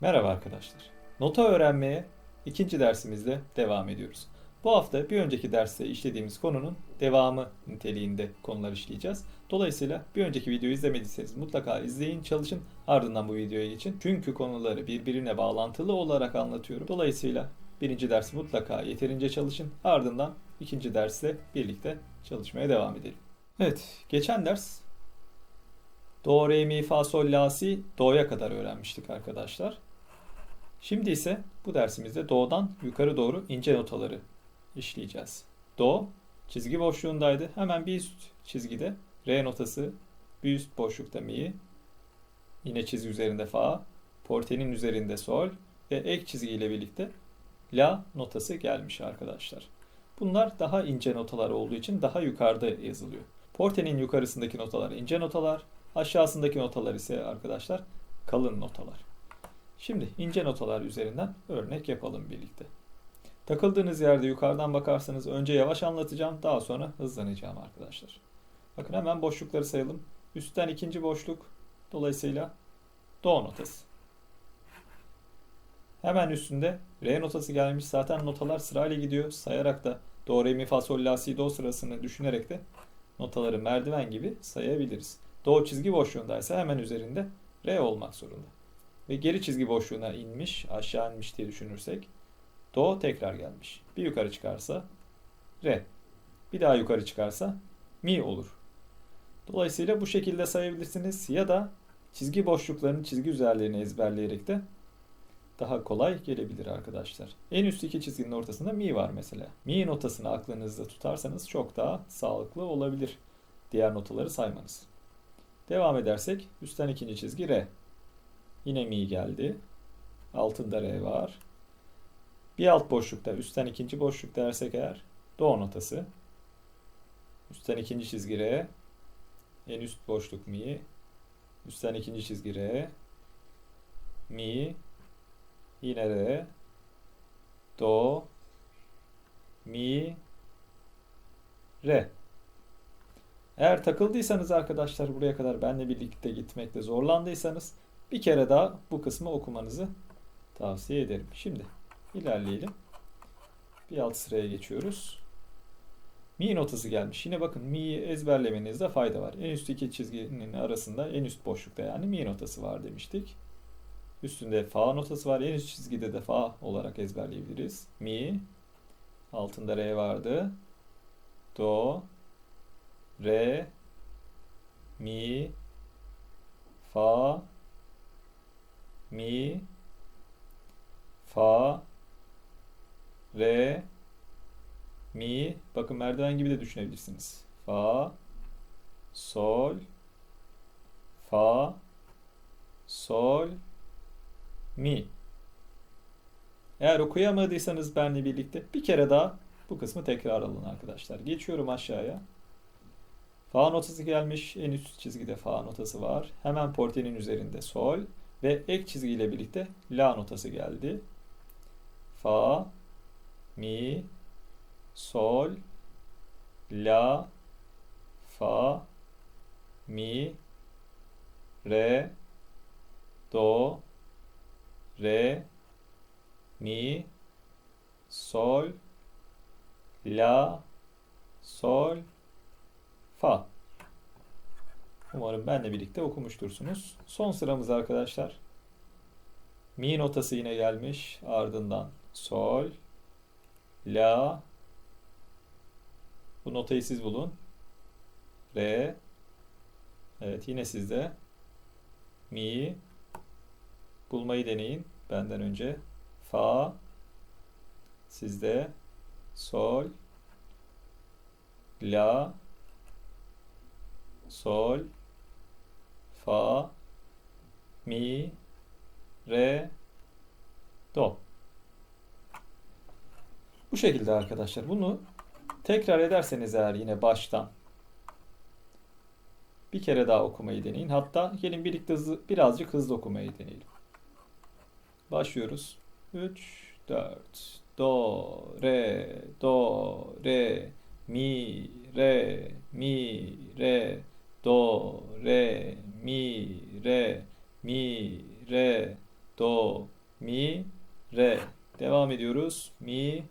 Merhaba arkadaşlar. Nota öğrenmeye ikinci dersimizde devam ediyoruz. Bu hafta bir önceki derste işlediğimiz konunun devamı niteliğinde konular işleyeceğiz. Dolayısıyla bir önceki videoyu izlemediyseniz mutlaka izleyin, çalışın. Ardından bu videoya geçin. Çünkü konuları birbirine bağlantılı olarak anlatıyorum. Dolayısıyla birinci dersi mutlaka yeterince çalışın. Ardından ikinci dersle birlikte çalışmaya devam edelim. Evet, geçen ders Do, Re, Mi, Fa, Sol, La, Si, Do'ya kadar öğrenmiştik arkadaşlar. Şimdi ise bu dersimizde Do'dan yukarı doğru ince notaları işleyeceğiz. Do çizgi boşluğundaydı. Hemen bir üst çizgide Re notası, bir üst boşlukta Mi, yine çizgi üzerinde Fa, portenin üzerinde Sol ve ek çizgi ile birlikte La notası gelmiş arkadaşlar. Bunlar daha ince notalar olduğu için daha yukarıda yazılıyor. Portenin yukarısındaki notalar ince notalar, aşağısındaki notalar ise arkadaşlar kalın notalar. Şimdi ince notalar üzerinden örnek yapalım birlikte. Takıldığınız yerde yukarıdan bakarsanız önce yavaş anlatacağım, daha sonra hızlanacağım arkadaşlar. Bakın hemen boşlukları sayalım. Üstten ikinci boşluk, dolayısıyla Do notası. Hemen üstünde Re notası gelmiş. Zaten notalar sırayla gidiyor. Sayarak da Do, Re, Mi, Fa, Sol, La, Si, Do sırasını düşünerek de notaları merdiven gibi sayabiliriz. Do çizgi boşluğundaysa hemen üzerinde Re olmak zorunda. Ve geri çizgi boşluğuna inmiş, aşağı inmiş diye düşünürsek Do tekrar gelmiş. Bir yukarı çıkarsa Re. Bir daha yukarı çıkarsa Mi olur. Dolayısıyla bu şekilde sayabilirsiniz ya da çizgi boşluklarını çizgi üzerlerini ezberleyerek de daha kolay gelebilir arkadaşlar. En üst iki çizginin ortasında mi var mesela. Mi notasını aklınızda tutarsanız çok daha sağlıklı olabilir diğer notaları saymanız. Devam edersek üstten ikinci çizgi re. Yine mi geldi. Altında re var. Bir alt boşlukta üstten ikinci boşluk dersek eğer do notası. Üstten ikinci çizgi re. En üst boşluk mi. Üstten ikinci çizgi re. Mi. Yine re. Do. Mi. Re. Eğer takıldıysanız arkadaşlar buraya kadar benle birlikte gitmekte zorlandıysanız bir kere daha bu kısmı okumanızı tavsiye ederim. Şimdi ilerleyelim. Bir alt sıraya geçiyoruz. Mi notası gelmiş. Yine bakın mi'yi ezberlemenizde fayda var. En üst iki çizginin arasında en üst boşlukta yani mi notası var demiştik. Üstünde fa notası var. En üst çizgide de fa olarak ezberleyebiliriz. Mi. Altında re vardı. Do. Re. Mi. Fa. Mi. Fa. Re. Mi. Bakın merdiven gibi de düşünebilirsiniz. Fa. Sol. Fa. Sol mi. Eğer okuyamadıysanız benle birlikte bir kere daha bu kısmı tekrar alın arkadaşlar. Geçiyorum aşağıya. Fa notası gelmiş. En üst çizgide fa notası var. Hemen portenin üzerinde sol ve ek çizgiyle birlikte la notası geldi. Fa, mi, sol, la, fa, mi, re, do, re, mi, sol, la, sol, fa. Umarım benle birlikte okumuştursunuz. Son sıramız arkadaşlar. Mi notası yine gelmiş. Ardından sol, la. Bu notayı siz bulun. Re. Evet yine sizde. Mi, bulmayı deneyin benden önce. Fa sizde sol la sol fa mi re do. Bu şekilde arkadaşlar. Bunu tekrar ederseniz eğer yine baştan bir kere daha okumayı deneyin. Hatta gelin birlikte hızlı, birazcık hızlı okumayı deneyelim. Başlıyoruz. 3, 4, do, re, do, re, mi, re, mi, re, do, re, mi, re, mi, re, do, mi, re. Devam ediyoruz. Mi,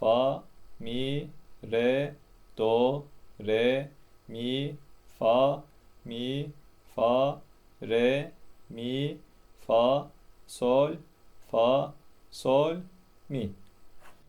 fa, mi, re, do, re, mi, fa, mi, fa, re, mi, fa, sol, fa, sol, mi.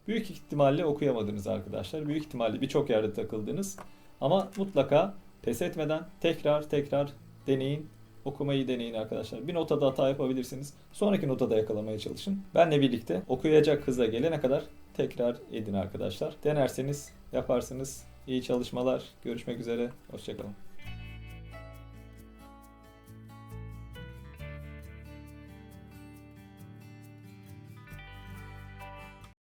Büyük ihtimalle okuyamadınız arkadaşlar. Büyük ihtimalle birçok yerde takıldınız. Ama mutlaka pes etmeden tekrar tekrar deneyin. Okumayı deneyin arkadaşlar. Bir notada hata yapabilirsiniz. Sonraki notada yakalamaya çalışın. Benle birlikte okuyacak hıza gelene kadar tekrar edin arkadaşlar. Denerseniz yaparsınız. İyi çalışmalar. Görüşmek üzere. Hoşçakalın.